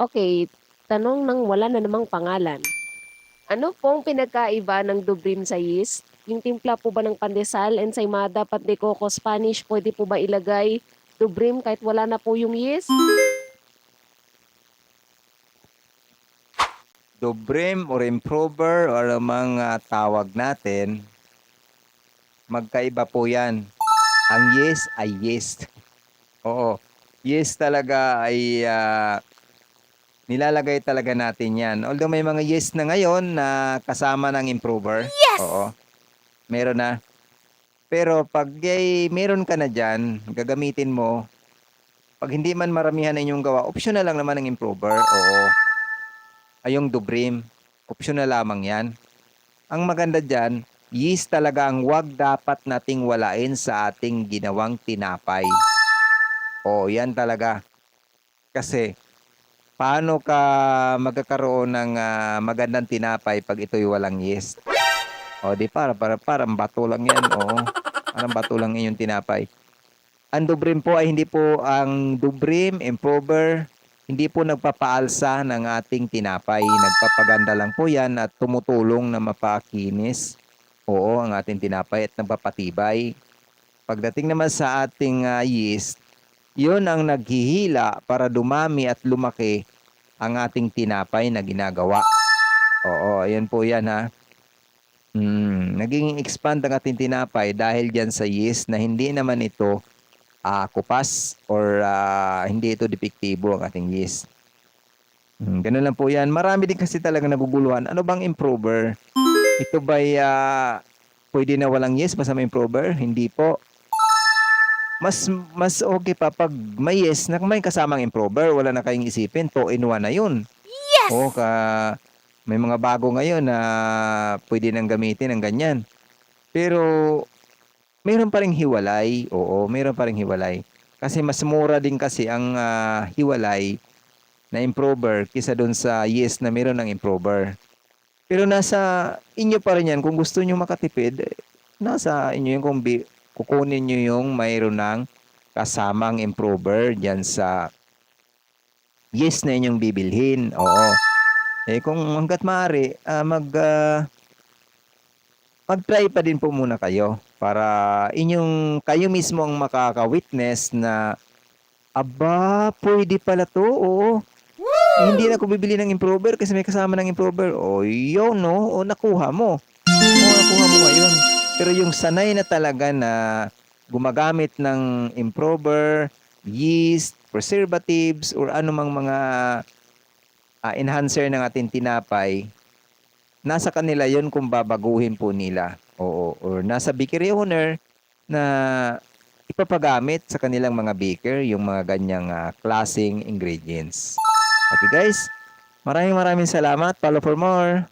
Okay, tanong ng wala na namang pangalan. Ano pong pinagkaiba ng Dubrim sa yeast? Yung timpla po ba ng pandesal, ensaymada, pat de coco, Spanish, pwede po ba ilagay Dubrim kahit wala na po yung yeast? Dobrim or improver or mga tawag natin, magkaiba po yan. Ang yes ay yes. Oo. Yes talaga ay ah, nilalagay talaga natin yan. Although may mga yes na ngayon na kasama ng improver. Yes! Oo. Meron na. Pero pag ay meron ka na dyan, gagamitin mo, pag hindi man maramihan na inyong gawa, optional lang naman ng improver. Oo ay yung Dubrim. Optional lamang yan. Ang maganda dyan, yeast talaga ang wag dapat nating walain sa ating ginawang tinapay. O, yan talaga. Kasi, paano ka magkakaroon ng ah, magandang tinapay pag ito'y walang yeast? O, di para, para, parang bato lang yan. Oo, parang bato lang yung tinapay. Ang Dubrim po ay hindi po ang Dubrim, improver, hindi po nagpapaalsa ng ating tinapay. Nagpapaganda lang po yan at tumutulong na mapakinis. Oo, ang ating tinapay at nagpapatibay. Pagdating naman sa ating ah, yeast, yun ang naghihila para dumami at lumaki ang ating tinapay na ginagawa. Oo, ayan po yan ha. Hmm, naging expand ang ating tinapay dahil dyan sa yeast na hindi naman ito ah, kupas or ah, hindi ito depektibo ang ating yeast. Hmm, ganun lang po yan. Marami din kasi talaga naguguluhan. Ano bang improver? Ito ba'y ah, pwede na walang yeast masama improver? Hindi po. Mas mas okay pa pag may yes na may kasamang improver, wala na kayong isipin, to in one na yun. Yes! O, ka, may mga bago ngayon na pwede nang gamitin ng ganyan. Pero meron pa ring hiwalay. Oo, meron pa ring hiwalay. Kasi mas mura din kasi ang ah, hiwalay na improver kisa doon sa yes na meron ng improver. Pero nasa inyo pa rin yan. Kung gusto nyo makatipid, nasa inyo yung kung kukunin nyo yung mayroon ng kasamang improver dyan sa yes na inyong bibilhin. Oo. Eh kung hanggat maaari, ah, mag ah, mag-try pa din po muna kayo para inyong kayo mismo ang makaka-witness na aba, pwede pala to. Oo. Eh, hindi na ako bibili ng improver kasi may kasama ng improver. O, yun, no? O, nakuha mo. O, nakuha mo ngayon. Pero yung sanay na talaga na gumagamit ng improver, yeast, preservatives, or anumang mga ah, enhancer ng ating tinapay, nasa kanila yon kung babaguhin po nila. Oo, or nasa bakery owner na ipapagamit sa kanilang mga baker yung mga ganyang ah, klaseng ingredients. Okay guys, maraming maraming salamat. Follow for more.